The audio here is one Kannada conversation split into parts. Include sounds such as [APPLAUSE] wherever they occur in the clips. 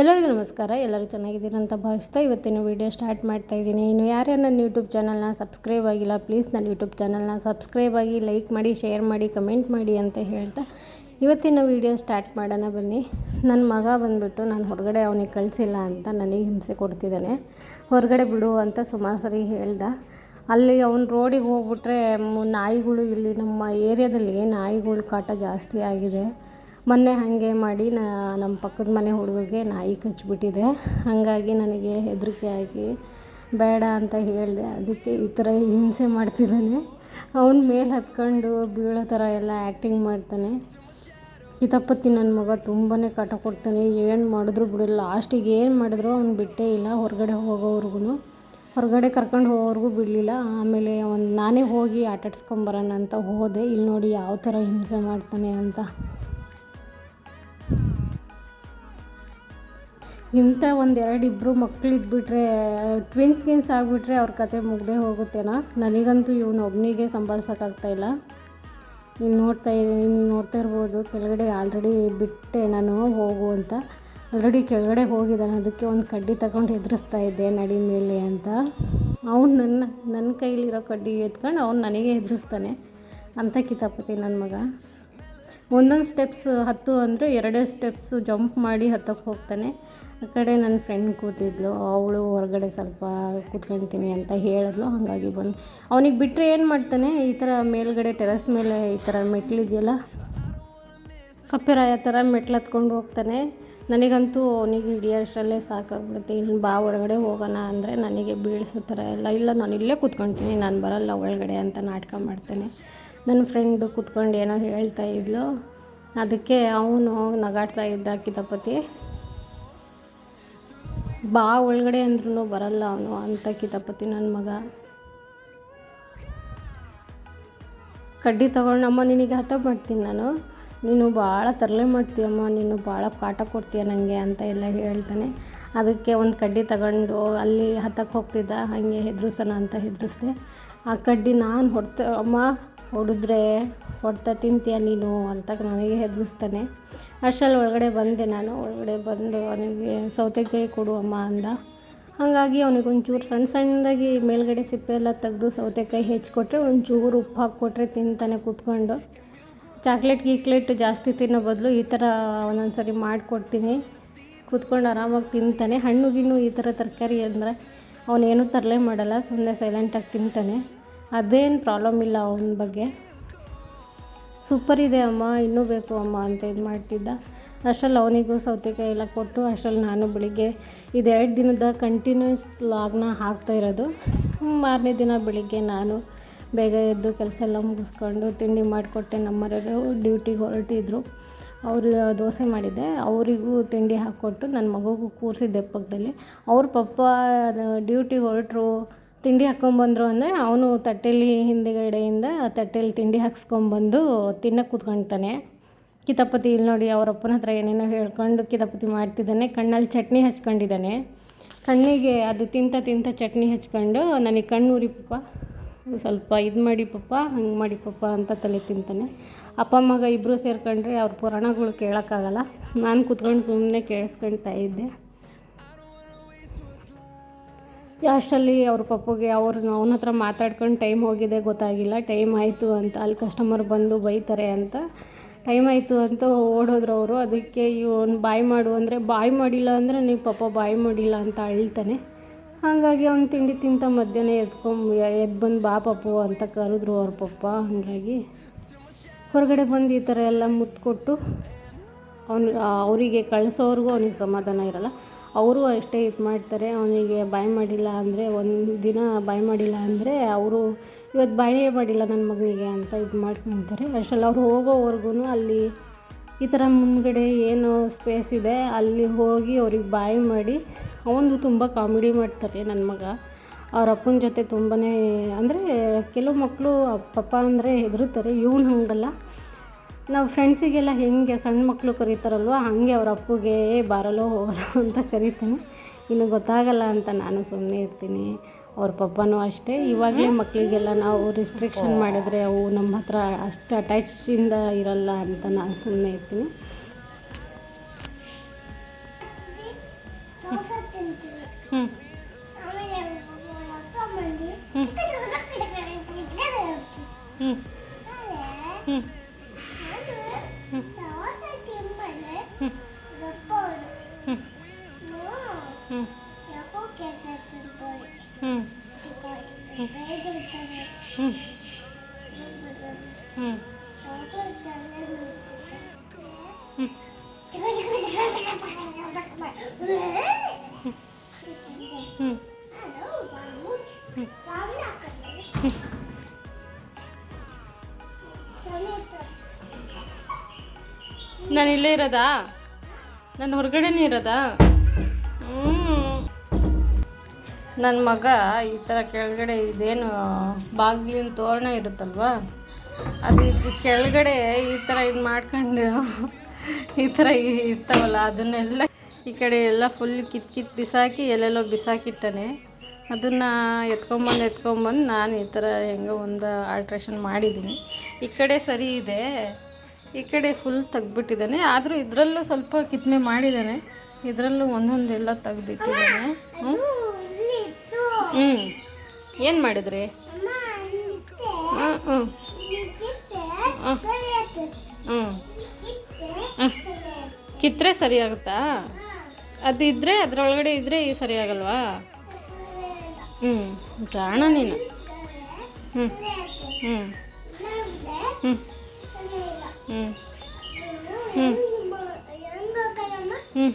ಎಲ್ಲರಿಗೂ ನಮಸ್ಕಾರ. ಎಲ್ಲರೂ ಚೆನ್ನಾಗಿದ್ದೀರ ಅಂತ ಭಾವಿಸ್ತಾ ಇವತ್ತಿನ ವೀಡಿಯೋ ಸ್ಟಾರ್ಟ್ ಮಾಡ್ತಾ ಇದ್ದೀನಿ. ಇನ್ನು ಯಾರ್ಯಾರು ನನ್ನ ಯೂಟ್ಯೂಬ್ ಚಾನಲ್ನ ಸಬ್ಸ್ಕ್ರೈಬ್ ಆಗಿಲ್ಲ ಪ್ಲೀಸ್ ನನ್ನ ಯೂಟ್ಯೂಬ್ ಚಾನಲ್ನ ಸಬ್ಸ್ಕ್ರೈಬ್ ಆಗಿ ಲೈಕ್ ಮಾಡಿ ಶೇರ್ ಮಾಡಿ ಕಮೆಂಟ್ ಮಾಡಿ ಅಂತ ಹೇಳ್ತಾ ಇವತ್ತಿನ ವೀಡಿಯೋ ಸ್ಟಾರ್ಟ್ ಮಾಡೋಣ ಬನ್ನಿ. ನನ್ನ ಮಗ ಬಂದುಬಿಟ್ಟು ನಾನು ಹೊರಗಡೆ ಅವನಿಗೆ ಕಳಿಸಿಲ್ಲ ಅಂತ ನನಗೆ ಹಿಂಸೆ ಕೊಡ್ತಿದ್ದಾನೆ. ಹೊರಗಡೆ ಬಿಡು ಅಂತ ಸುಮಾರು ಸರಿ ಹೇಳ್ದೆ. ಅಲ್ಲಿ ಅವ್ನು ರೋಡಿಗೆ ಹೋಗ್ಬಿಟ್ರೆ, ನಾಯಿಗಳು ಇಲ್ಲಿ ನಮ್ಮ ಏರಿಯಾದಲ್ಲಿ ನಾಯಿಗಳು ಕಾಟ ಜಾಸ್ತಿ ಆಗಿದೆ. ಮೊನ್ನೆ ಹಾಗೆ ಮಾಡಿ ನಾ ನಮ್ಮ ಪಕ್ಕದ ಮನೆ ಹುಡುಗಗೆ ನಾಯಿ ಕಚ್ಚಿಬಿಟ್ಟಿದೆ ಹಾಗಾಗಿ ನನಗೆ ಹೆದರಿಕೆ ಆಗಿ ಬೇಡ ಅಂತ ಹೇಳಿದೆ. ಅದಕ್ಕೆ ಈ ಥರ ಹಿಂಸೆ ಮಾಡ್ತಿದ್ದಾನೆ. ಅವನ ಮೇಲೆ ಹತ್ಕೊಂಡು ಬೀಳೋ ಥರ ಎಲ್ಲ ಆ್ಯಕ್ಟಿಂಗ್ ಮಾಡ್ತಾನೆ. ಕಿತಪ್ಪತ್ತಿ ನನ್ನ ಮಗ ತುಂಬಾ ಕಟ ಕೊಡ್ತಾನೆ. ಏನು ಮಾಡಿದ್ರು ಬಿಡಲ್ಲ. ಲಾಸ್ಟಿಗೆ ಏನು ಮಾಡಿದ್ರು ಅವ್ನು ಬಿಟ್ಟೇ ಇಲ್ಲ. ಹೊರಗಡೆ ಹೋಗೋವರೆಗೂ ಹೊರಗಡೆ ಕರ್ಕೊಂಡು ಹೋಗೋವರೆಗೂ ಬಿಡಲಿಲ್ಲ. ಆಮೇಲೆ ಅವನು ನಾನೇ ಹೋಗಿ ಆಟಾಡ್ಸ್ಕೊಂಬರೋಣ ಅಂತ ಹೋದೆ. ಇಲ್ಲಿ ನೋಡಿ ಯಾವ ಥರ ಹಿಂಸೆ ಮಾಡ್ತಾನೆ ಅಂತ. ಇಂಥ ಒಂದೆರಡು ಇಬ್ಬರು ಮಕ್ಳು ಇದ್ಬಿಟ್ರೆ ಟ್ವಿನ್ಸ್ ಗಿನ್ಸ್ ಆಗಿಬಿಟ್ರೆ ಅವ್ರ ಕತೆ ಮುಗ್ದೇ ಹೋಗುತ್ತೇನೋ? ನನಗಂತೂ ಇವನು ಒಬ್ಬನಿಗೆ ಸಂಭಾಳ್ಸೋಕ್ಕಾಗ್ತಾಯಿಲ್ಲ ನೀನು ನೋಡ್ತಾ ಇನ್ನು ನೋಡ್ತಾ ಇರ್ಬೋದು. ಕೆಳಗಡೆ ಆಲ್ರೆಡಿ ಬಿಟ್ಟೆ ನಾನು, ಹೋಗು ಅಂತ. ಆಲ್ರೆಡಿ ಕೆಳಗಡೆ ಹೋಗಿದ್ದಾನೆ. ಅದಕ್ಕೆ ಒಂದು ಕಡ್ಡಿ ತಗೊಂಡು ಹೆದರಿಸ್ತಾ ಇದ್ದೆ ನಡಿ ಮೇಲೆ ಅಂತ. ಅವನು ನನ್ನ ನನ್ನ ಕೈಲಿರೋ ಕಡ್ಡಿ ಎತ್ಕೊಂಡು ಅವ್ನು ನನಗೆ ಹೆದರಿಸ್ತಾನೆ ಅಂತ ಕಿತಾಪತಿ ನನ್ನ ಮಗ. ಒಂದೊಂದು ಸ್ಟೆಪ್ಸ್ ಹತ್ತು ಅಂದರೆ ಎರಡೇ ಸ್ಟೆಪ್ಸು ಜಂಪ್ ಮಾಡಿ ಹತ್ತಕ್ಕೆ ಹೋಗ್ತಾನೆ. ಆ ಕಡೆ ನನ್ನ ಫ್ರೆಂಡ್ ಕೂತಿದ್ಲು, ಅವಳು ಹೊರಗಡೆ ಸ್ವಲ್ಪ ಕೂತ್ಕೊಳ್ತೀನಿ ಅಂತ ಹೇಳಿದ್ಲು, ಹಾಗಾಗಿ ಬಂದು ಅವನಿಗೆ ಬಿಟ್ಟರೆ ಏನು ಮಾಡ್ತಾನೆ? ಈ ಥರ ಮೇಲ್ಗಡೆ ಟೆರಸ್ ಮೇಲೆ ಈ ಥರ ಮೆಟ್ಲಿದೆಯಲ್ಲ ಕಪ್ಪೆರಾಯ ಥರ ಮೆಟ್ಲು ಹತ್ಕೊಂಡು ಹೋಗ್ತಾನೆ. ನನಗಂತೂ ಅವನಿಗೆ ಹಿಡಿಯೋಷ್ಟರಲ್ಲೇ ಸಾಕಾಗ್ಬಿಡುತ್ತೆ. ಇನ್ನು ಬಾ, ಹೊರಗಡೆ ಹೋಗೋಣ ಅಂದರೆ ನನಗೆ ಬೀಳಿಸೋ ಥರ ಎಲ್ಲ ಇಲ್ಲ. ನಾನು ಇಲ್ಲೇ ಕೂತ್ಕೊಳ್ತೀನಿ ನಾನು ಬರಲ್ಲ ಒಳಗಡೆ ಅಂತ ನಾಟಕ ಮಾಡ್ತಾನೆ. ನನ್ನ ಫ್ರೆಂಡು ಕೂತ್ಕೊಂಡು ಏನೋ ಹೇಳ್ತಾ ಇದ್ಲು. ಅದಕ್ಕೆ ಅವನು ನಗಾಡ್ತಾ ಇದ್ದ ಕಿತಾಪತಿ. ಬಾ ಒಳಗಡೆ ಅಂದ್ರೂ ಬರಲ್ಲ ಅವನು ಅಂತ ಕಿತಾಪತಿ ನನ್ನ ಮಗ. ಕಡ್ಡಿ ತಗೊಂಡಮ್ಮ ನಿನಗೆ ಹತ ಮಾಡ್ತೀನಿ ನಾನು. ನೀನು ಭಾಳ ತರಲೆ ಮಾಡ್ತೀಯಮ್ಮ ನೀನು ಭಾಳ ಕಾಟ ಕೊಡ್ತೀಯ ನನಗೆ ಅಂತ ಎಲ್ಲ ಹೇಳ್ತಾನೆ. ಅದಕ್ಕೆ ಒಂದು ಕಡ್ಡಿ ತಗೊಂಡು ಅಲ್ಲಿ ಹತ್ತಕ್ಕೆ ಹೋಗ್ತಿದ್ದ, ಹಾಗೆ ಹೆದರ್ಸೋಣ ಅಂತ ಹೆದ್ರಿಸ್ದೆ. ಆ ಕಡ್ಡಿ ನಾನು ಹೊಡ್ತೆ, ಅಮ್ಮ ಹೊಡೆದ್ರೆ ಹೊಡ್ತಾ ತಿಂತೀಯ ನೀನು ಅಂತ ನನಗೆ ಹೆದರಿಸ್ತಾನೆ. ಅಷ್ಟರಲ್ಲಿ ಒಳಗಡೆ ಬಂದೆ ನಾನು. ಒಳಗಡೆ ಬಂದು ಅವನಿಗೆ ಸೌತೆಕಾಯಿ ಕೊಡು ಅಮ್ಮ ಅಂದ. ಹಾಗಾಗಿ ಅವನಿಗೆ ಒಂಚೂರು ಸಣ್ಣ ಸಣ್ಣದಾಗಿ ಮೇಲ್ಗಡೆ ಸಿಪ್ಪೆ ಎಲ್ಲ ತೆಗೆದು ಸೌತೆಕಾಯಿ ಹೆಚ್ಚಿಕೊಟ್ರೆ ಒಂಚೂರು ಉಪ್ಪು ಹಾಕ್ಕೊಟ್ರೆ ತಿಂತಾನೆ ಕೂತ್ಕೊಂಡು. ಚಾಕ್ಲೇಟ್, ಗೀಕ್ಲೇಟ್ ಜಾಸ್ತಿ ತಿನ್ನೋ ಬದಲು ಈ ಥರ ಒಂದೊಂದು ಸರಿ ಮಾಡಿಕೊಡ್ತೀನಿ. ಕೂತ್ಕೊಂಡು ಆರಾಮಾಗಿ ತಿಂತಾನೆ. ಹಣ್ಣು, ಗಿಣ್ಣು ಈ ಥರ ತರಕಾರಿ ಅಂದರೆ ಅವನೇನು ತರಲೇ ಮಾಡಲ್ಲ. ಸುಮ್ಮನೆ ಸೈಲೆಂಟಾಗಿ ತಿಂತಾನೆ. ಅದೇನು ಪ್ರಾಬ್ಲಮ್ ಇಲ್ಲ ಅವನ ಬಗ್ಗೆ. ಸೂಪರ್ ಇದೆ ಅಮ್ಮ, ಇನ್ನೂ ಬೇಕು ಅಮ್ಮ ಅಂತ ಇದು ಮಾಡ್ತಿದ್ದ. ಅಷ್ಟರಲ್ಲಿ ಅವನಿಗೂ ಸೌತೆಕಾಯಿ ಎಲ್ಲ ಕೊಟ್ಟು ಅಷ್ಟರಲ್ಲಿ ನಾನು ಬೆಳಿಗ್ಗೆ ಇದೆರಡು ದಿನದ ಕಂಟಿನ್ಯೂಸ್ ಲಾಗ್ನ ಹಾಕ್ತಾ ಇರೋದು. ಮಾರನೇ ದಿನ ಬೆಳಿಗ್ಗೆ ನಾನು ಬೇಗ ಎದ್ದು ಕೆಲಸ ಎಲ್ಲ ಮುಗಿಸ್ಕೊಂಡು ತಿಂಡಿ ಮಾಡಿಕೊಟ್ಟೆ ನಮ್ಮರೆಯವರು ಡ್ಯೂಟಿಗೆ ಹೊರಟಿದ್ರು. ಅವರು ದೋಸೆ ಮಾಡಿದ್ದೆ, ಅವರಿಗೂ ತಿಂಡಿ ಹಾಕ್ಕೊಟ್ಟು ನನ್ನ ಮಗುಗೂ ಕೂರಿಸಿದ್ದೆ ಪಕ್ಕದಲ್ಲಿ. ಅವ್ರ ಪಪ್ಪ ಡ್ಯೂಟಿಗೆ ಹೊರಟರು ತಿಂಡಿ ಹಾಕ್ಕೊಂಬಂದ್ರು ಅಂದರೆ ಅವನು ತಟ್ಟೆಲಿ ಹಿಂದುಗಡೆಯಿಂದ ತಟ್ಟೆಲಿ ತಿಂಡಿ ಹಾಕ್ಸ್ಕೊಂಬಂದು ತಿನ್ನಕ್ಕೆ ಕೂತ್ಕೊಳ್ತಾನೆ ಕಿತಾಪತಿ ಇಲ್ಲಿ ನೋಡಿ ಅವರಪ್ಪನ ಹತ್ರ ಏನೇನೋ ಹೇಳ್ಕೊಂಡು ಕಿತಾಪತಿ ಮಾಡ್ತಿದ್ದಾನೆ. ಕಣ್ಣಲ್ಲಿ ಚಟ್ನಿ ಹಚ್ಕೊಂಡಿದ್ದಾನೆ. ಕಣ್ಣಿಗೆ ಅದು ತಿಂತ ತಿಂತ ಚಟ್ನಿ ಹಚ್ಕೊಂಡು, ನನಗೆ ಕಣ್ಣು ಉರಿ ಪಪ್ಪ ಸ್ವಲ್ಪ ಇದು ಮಾಡಿ ಪಪ್ಪ ಹಂಗೆ ಮಾಡಿ ಪಪ್ಪ ಅಂತ ತಲೆ ತಿಂತಾನೆ. ಅಪ್ಪ, ಮಗ ಇಬ್ಬರು ಸೇರ್ಕೊಂಡ್ರೆ ಅವ್ರ ಪುರಾಣಗಳು ಕೇಳೋಕ್ಕಾಗಲ್ಲ. ನಾನು ಕೂತ್ಕೊಂಡು ಸುಮ್ಮನೆ ಕೇಳಿಸ್ಕೊಳ್ತಾ ಇದ್ದೆ. ಅಷ್ಟರಲ್ಲಿ ಅವ್ರ ಪಪ್ಪಗೆ ಅವ್ರ ಅವನ ಹತ್ರ ಮಾತಾಡ್ಕೊಂಡು ಟೈಮ್ ಹೋಗಿದೆ ಗೊತ್ತಾಗಿಲ್ಲ, ಟೈಮ್ ಆಯಿತು ಅಂತ, ಅಲ್ಲಿ ಕಸ್ಟಮರ್ ಬಂದು ಬೈತಾರೆ ಅಂತ. ಟೈಮ್ ಆಯಿತು ಅಂತ ಓಡೋದ್ರು ಅವರು, ಅದಕ್ಕೆ ಇವನು ಬಾಯ್ ಮಾಡು ಅಂದರೆ, ಬಾಯ್ ಮಾಡಿಲ್ಲ ಅಂದರೆ ನೀವು ಪಾಪ ಬಾಯ್ ಮಾಡಿಲ್ಲ ಅಂತ ಅಳ್ತಾನೆ ಹಾಗಾಗಿ ಅವ್ನು ತಿಂಡಿ ತಿಂತ ಮಧ್ಯಾಹ್ನ ಎದ್ಕೊಂಡು ಎದ್ದು ಬಂದು ಬಾ ಪಪ್ಪು ಅಂತ ಕರೆದ್ರು ಅವ್ರ ಪಪ್ಪ, ಹಾಗಾಗಿ. ಹೊರಗಡೆ ಬಂದು ಈ ಥರ ಎಲ್ಲ ಮುತ್ತು ಕೊಟ್ಟು ಅವನು ಅವರಿಗೆ ಕಳಿಸೋರ್ಗೂ ಅವನಿಗೆ ಸಮಾಧಾನ ಇರಲ್ಲ. ಅವರು ಅಷ್ಟೇ ಇದು ಮಾಡ್ತಾರೆ. ಅವನಿಗೆ ಬಾಯ್ ಮಾಡಿಲ್ಲ ಅಂದರೆ, ಒಂದು ದಿನ ಬಾಯ್ ಮಾಡಿಲ್ಲ ಅಂದರೆ ಅವರು ಇವತ್ತು ಬಾಯೇ ಮಾಡಿಲ್ಲ ನನ್ನ ಮಗನಿಗೆ ಅಂತ ಇದು ಮಾಡ್ಕೊತಾರೆ. ಅಷ್ಟರಲ್ಲಿ ಅವ್ರು ಹೋಗೋವರೆಗೂ ಅಲ್ಲಿ ಈ ಥರ ಮುಂದ್ಗಡೆ ಏನು ಸ್ಪೇಸ್ ಇದೆ, ಅಲ್ಲಿ ಹೋಗಿ ಅವ್ರಿಗೆ ಬಾಯ್ ಮಾಡಿ ಅವನು ತುಂಬ ಕಾಮಿಡಿ ಮಾಡ್ತಾರೆ ನನ್ನ ಮಗ. ಅವ್ರ ಅಪ್ಪನ ಜೊತೆ ತುಂಬಾ ಅಂದರೆ ಕೆಲವು ಮಕ್ಕಳು ಪಪ್ಪ ಅಂದರೆ ಹೆದರುತ್ತಾರೆ. ಇವನು ಹಾಗಲ್ಲ. ನಾವು ಫ್ರೆಂಡ್ಸಿಗೆಲ್ಲ ಹೆಂಗೆ ಸಣ್ಣ ಮಕ್ಕಳು ಕರೀತಾರಲ್ವ ಹಾಗೆ ಅವ್ರ ಅಪ್ಪಗೆ ಬರಲೋ ಹೋಗಲೋ ಅಂತ ಕರಿತೀನಿ. ಇನ್ನು ಗೊತ್ತಾಗಲ್ಲ ಅಂತ ನಾನು ಸುಮ್ಮನೆ ಇರ್ತೀನಿ. ಅವ್ರ ಪಪ್ಪನೂ ಅಷ್ಟೇ. ಇವಾಗಲೇ ಮಕ್ಕಳಿಗೆಲ್ಲ ನಾವು ರಿಸ್ಟ್ರಿಕ್ಷನ್ ಮಾಡಿದರೆ ಅವು ನಮ್ಮ ಹತ್ರ ಅಷ್ಟು ಅಟ್ಯಾಚಿಂದ ಇರಲ್ಲ ಅಂತ ನಾನು ಸುಮ್ಮನೆ ಇರ್ತೀನಿ. ಹ್ಞೂ ಹ್ಞೂ ಹ್ಞೂ ನಾನು ಇಲ್ಲೇ ಇರೋದಾ? ನಾನು ಹೊರಗಡೆನೇ ಇರೋದಾ? ನನ್ನ ಮಗ ಈ ಥರ ಕೆಳಗಡೆ ಇದೇನು ಬಾಗಿಲಿನ ತೋರಣ ಇರುತ್ತಲ್ವ? ಅದು ಕೆಳಗಡೆ ಈ ಥರ ಇದು ಮಾಡ್ಕೊಂಡು ಈ ಥರ ಇರ್ತಾವಲ್ಲ, ಅದನ್ನೆಲ್ಲ ಈ ಕಡೆ ಎಲ್ಲ ಫುಲ್ ಕಿತ್ ಕಿತ್ ಬಿಸಾಕಿ, ಎಲ್ಲೆಲ್ಲೋ ಬಿಸಾಕಿಟ್ಟಾನೆ. ಅದನ್ನು ಎತ್ಕೊಂಬಂದು ಎತ್ಕೊಂಬಂದು ನಾನು ಈ ಥರ ಹೆಂಗೋ ಒಂದು ಆಲ್ಟ್ರೇಷನ್ ಮಾಡಿದ್ದೀನಿ ಈ ಕಡೆ ಸರಿ ಇದೆ. ಈ ಕಡೆ ಫುಲ್ ತೆಗ್ದುಬಿಟ್ಟಿದ್ದಾನೆ ಆದರೂ ಇದರಲ್ಲೂ ಸ್ವಲ್ಪ ಕಿತ್ನೆ ಮಾಡಿದ್ದಾನೆ ಇದರಲ್ಲೂ ಒಂದೊಂದೆಲ್ಲ ತೆಗ್ದಿಟ್ಟಿದ್ದಾನೆ ಹ್ಞೂ ಹ್ಞೂ ಏನು ಮಾಡಿದ್ರಿ? ಹ್ಞೂ ಹ್ಞೂ ಹ್ಞೂ ಕಿತ್ತರೆ ಸರಿ ಆಗುತ್ತಾ? ಅದು ಇದ್ದರೆ ಅದರೊಳಗಡೆ ಇದ್ದರೆ ಸರಿ ಆಗಲ್ವಾ? ಹ್ಞೂ ಜಾಣ ನೀನು. ಹ್ಞೂ ಹ್ಞೂ ಹ್ಞೂ ಹ್ಞೂ ಹ್ಞೂ ಹ್ಞೂ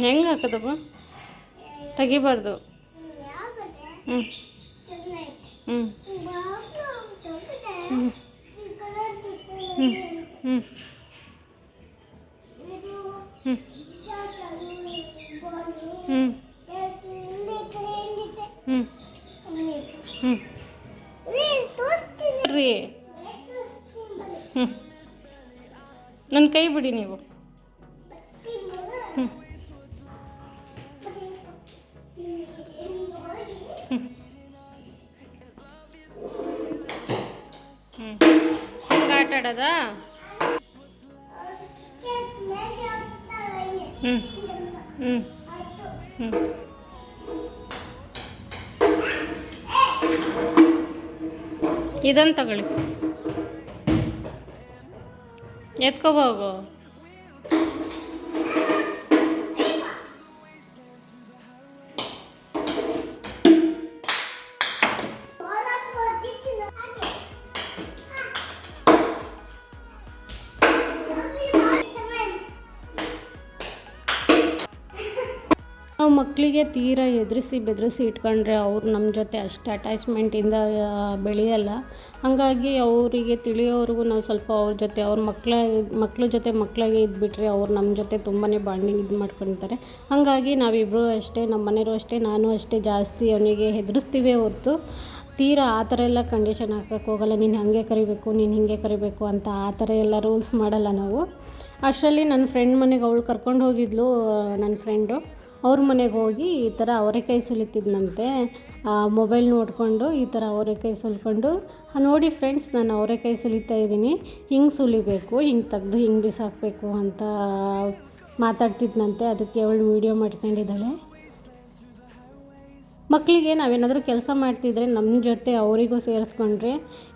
ಹೆಂಗೆ ಹಾಕೋದಪ್ಪ? ತೆಗಿಬಾರ್ದು. ಹ್ಞೂ ಹ್ಞೂ ಹ್ಞೂ ಹ್ಞೂ ಹ್ಞೂ ನನ್ನ ಕೈ ಬಿಡಿ ನೀವು. ಹ್ಞೂ ಹ್ಞೂ ಆಟ ಆಡೋದಾ? ಹ್ಞೂ ಹ್ಞೂ ಹ್ಞೂ ಇದನ್ನು ತಗೊಳ್ಳಿ. ಎತ್ಕೋಬೋಗು ಮಕ್ಕಳಿಗೆ ತೀರಾ ಎದುರಿಸಿ ಬೆದರಿಸಿ ಇಟ್ಕೊಂಡ್ರೆ ಅವ್ರು ನಮ್ಮ ಜೊತೆ ಅಷ್ಟು ಅಟ್ಯಾಚ್ಮೆಂಟಿಂದ ಬೆಳೆಯಲ್ಲ. ಹಾಗಾಗಿ ಅವರಿಗೆ ತಿಳಿಯೋರಿಗೂ ನಾವು ಸ್ವಲ್ಪ ಅವ್ರ ಜೊತೆ, ಅವ್ರ ಮಕ್ಕಳ ಮಕ್ಕಳ ಜೊತೆ ಮಕ್ಕಳಾಗೆ ಇದ್ಬಿಟ್ರೆ ಅವ್ರು ನಮ್ಮ ಜೊತೆ ತುಂಬಾ ಬಾಂಡಿಂಗ್ ಇದು ಮಾಡ್ಕೊತಾರೆ. ಹಾಗಾಗಿ ನಾವಿಬ್ಬರು ಅಷ್ಟೇ, ನಮ್ಮ ಮನೆಯವರು ಅಷ್ಟೇ, ನಾನು ಅಷ್ಟೇ ಜಾಸ್ತಿ ಅವನಿಗೆ ಹೆದರಿಸ್ತೀವಿ ಹೊರತು. ತೀರಾ ಆ ಥರ ಎಲ್ಲ ಕಂಡೀಷನ್ ಹಾಕಕ್ಕೆ ಹೋಗಲ್ಲ, ನೀನು ಹಾಗೆ ಕರಿಬೇಕು, ನೀನು ಹೀಗೆ ಕರಿಬೇಕು ಅಂತ ಆ ಥರ ಎಲ್ಲ ರೂಲ್ಸ್ ಮಾಡಲ್ಲ ನಾವು. ಅಷ್ಟರಲ್ಲಿ ನನ್ನ ಫ್ರೆಂಡ್ ಮನೆಗೆ ಅವಳು ಕರ್ಕೊಂಡು ಹೋಗಿದ್ಲು ನನ್ನ ಫ್ರೆಂಡು ಅವ್ರ ಮನೆಗೆ ಹೋಗಿ ಈ ಥರ ಅವರೆಕಾಯಿ ಸುಲಿತಿದ್ನಂತೆ. ಮೊಬೈಲ್ ನೋಡಿಕೊಂಡು ಈ ಥರ ಅವರೆಕಾಯಿ ಸುಲ್ಕೊಂಡು "ಹಾ, ನೋಡಿ ಫ್ರೆಂಡ್ಸ್ ನಾನು ಅವರೆಕಾಯಿ ಸುಲಿತಾ ಇದ್ದೀನಿ. ಹಿಂಗೆ ಸುಲಿಬೇಕು ಹಿಂಗೆ ತೆಗ್ದು ಹಿಂಗೆ ಬಿಸಾಕಬೇಕು ಅಂತ ಮಾತಾಡ್ತಿದ್ನಂತೆ. ಅದಕ್ಕೆ ಅವಳು ವೀಡಿಯೋ ಮಾಡ್ಕೊಂಡಿದ್ದಾಳೆ. ಮಕ್ಕಳಿಗೆ ನಾವೇನಾದರೂ ಕೆಲಸ ಮಾಡ್ತಿದ್ರೆ ನಮ್ಮ ಜೊತೆ ಅವರಿಗೂ ಸೇರಿಸ್ಕೊಂಡ್ರೆ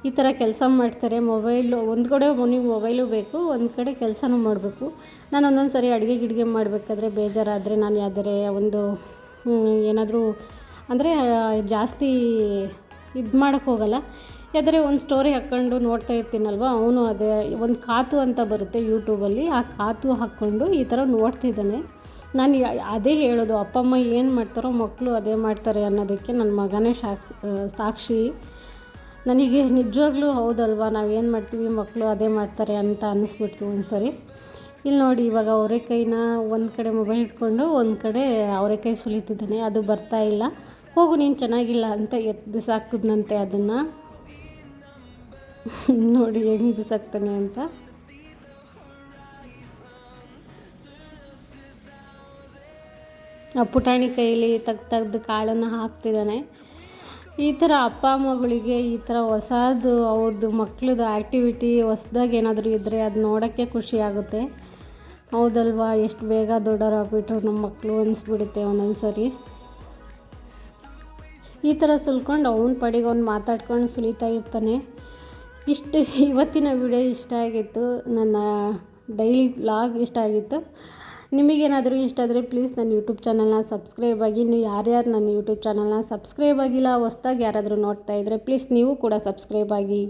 ಈ ಥರ ಕೆಲಸ ಮಾಡ್ತಾರೆ. ಮೊಬೈಲು ಒಂದು ಕಡೆ ಮನೆಗೆ ಮೊಬೈಲು ಬೇಕು, ಒಂದು ಕಡೆ ಕೆಲಸನೂ ಮಾಡಬೇಕು. ನಾನು ಒಂದೊಂದು ಸರಿ ಅಡುಗೆ ಗಿಡಿಗೆ ಮಾಡಬೇಕಾದ್ರೆ ಬೇಜಾರಾದರೆ ನಾನು ಯಾವ್ದಾರೆ ಒಂದು ಏನಾದರೂ ಅಂದರೆ ಜಾಸ್ತಿ ಇದು ಮಾಡೋಕ್ಕೆ ಹೋಗಲ್ಲ. ಯಾವ್ದಾರೆ ಒಂದು ಸ್ಟೋರಿ ಹಾಕ್ಕೊಂಡು ನೋಡ್ತಾ ಇರ್ತೀನಲ್ವ, ಅವನು ಅದೇ, ಒಂದು ಕಾತು ಅಂತ ಬರುತ್ತೆ ಯೂಟ್ಯೂಬಲ್ಲಿ ಆ ಕಾತು ಹಾಕ್ಕೊಂಡು ಈ ಥರ ನೋಡ್ತಿದ್ದಾನೆ. ನಾನು ಅದೇ ಹೇಳೋದು, ಅಪ್ಪ, ಅಮ್ಮ ಏನು ಮಾಡ್ತಾರೋ ಮಕ್ಕಳು ಅದೇ ಮಾಡ್ತಾರೆ ಅನ್ನೋದಕ್ಕೆ ನನ್ನ ಮಗನೇ ಸಾಕ್ಷಿ ಸಾಕ್ಷಿ. ನನಗೆ ನಿಜವಾಗ್ಲೂ ಹೌದಲ್ವಾ ಏನು ಮಾಡ್ತೀವಿ ಮಕ್ಕಳು ಅದೇ ಮಾಡ್ತಾರೆ ಅಂತ ಅನ್ನಿಸ್ಬಿಡ್ತು ಒಂದು ಸರಿ ಇಲ್ಲಿ ನೋಡಿ, ಇವಾಗ ಅವರೆಕಾಯಿನ ಒಂದು ಕಡೆ ಮೊಬೈಲ್ ಇಟ್ಕೊಂಡು ಒಂದು ಕಡೆ ಅವರೆಕಾಯಿ ಸುಲಿತಿದ್ದಾನೆ, ಅದು ಬರ್ತಾ ಇಲ್ಲ. ಹೋಗು, ನೀನು ಚೆನ್ನಾಗಿಲ್ಲ ಅಂತ ಎತ್ತು ಬಿಸಾಕಿದ್ನಂತೆ ಅದನ್ನು. [LAUGHS] ನೋಡಿ, ಹೆಂಗೆ ಬಿಸಾಕ್ತಾನೆ ಅಂತ. ಪುಟಾಣಿ ಕೈಲಿ ತೆಗ್ದು ತೆಗ್ದು ಕಾಳನ್ನು ಹಾಕ್ತಿದ್ದಾನೆ. ಈ ಥರ ಅಪ್ಪ ಅಮ್ಮಗಳಿಗೆ ಈ ಥರ ಹೊಸದು ಅವ್ರದ್ದು ಮಕ್ಕಳದ್ದು ಆ್ಯಕ್ಟಿವಿಟಿ ಹೊಸ್ದಾಗಿ ಏನಾದರೂ ಇದ್ದರೆ ಅದು ನೋಡೋಕ್ಕೆ ಖುಷಿ ಆಗುತ್ತೆ. ಹೌದಲ್ವಾ? ಎಷ್ಟು ಬೇಗ ದೊಡ್ಡವರಾಗ್ಬಿಟ್ರು ನಮ್ಮ ಮಕ್ಕಳು ಅನಿಸ್ಬಿಡುತ್ತೆ ಒಂದೊಂದು ಸರಿ ಈ ಥರ ಸುಲ್ಕೊಂಡು ಅವನ ಪಡೆಗೆ ಅವ್ನು ಮಾತಾಡ್ಕೊಂಡು ಸುಲಿತಾ ಇರ್ತಾನೆ. ಇಷ್ಟು, ಇವತ್ತಿನ ವಿಡಿಯೋ ಇಷ್ಟ ಆಗಿತ್ತು. ನನ್ನ ಡೈಲಿ ಬ್ಲಾಗ್ ಇಷ್ಟ ಆಗಿತ್ತು. ನಿಮಗೇನಾದರೂ ಇಷ್ಟ ಆದರೆ ಪ್ಲೀಸ್ ನನ್ನ ಯೂಟ್ಯೂಬ್ ಚಾನಲ್ನ ಸಬ್ಸ್ಕ್ರೈಬ್ ಆಗಿ, ನೀವು ಯಾರ್ಯಾರು ನನ್ನ ಯೂಟ್ಯೂಬ್ ಚಾನಲ್ನ ಸಬ್ಸ್ಕ್ರೈಬ್ ಆಗಿಲ್ಲ, ಹೊಸ್ದಾಗಿ ಯಾರಾದರೂ ನೋಡ್ತಾ ಇದ್ದರೆ ಪ್ಲೀಸ್ ನೀವು ಕೂಡ ಸಬ್ಸ್ಕ್ರೈಬ್ ಆಗಿ.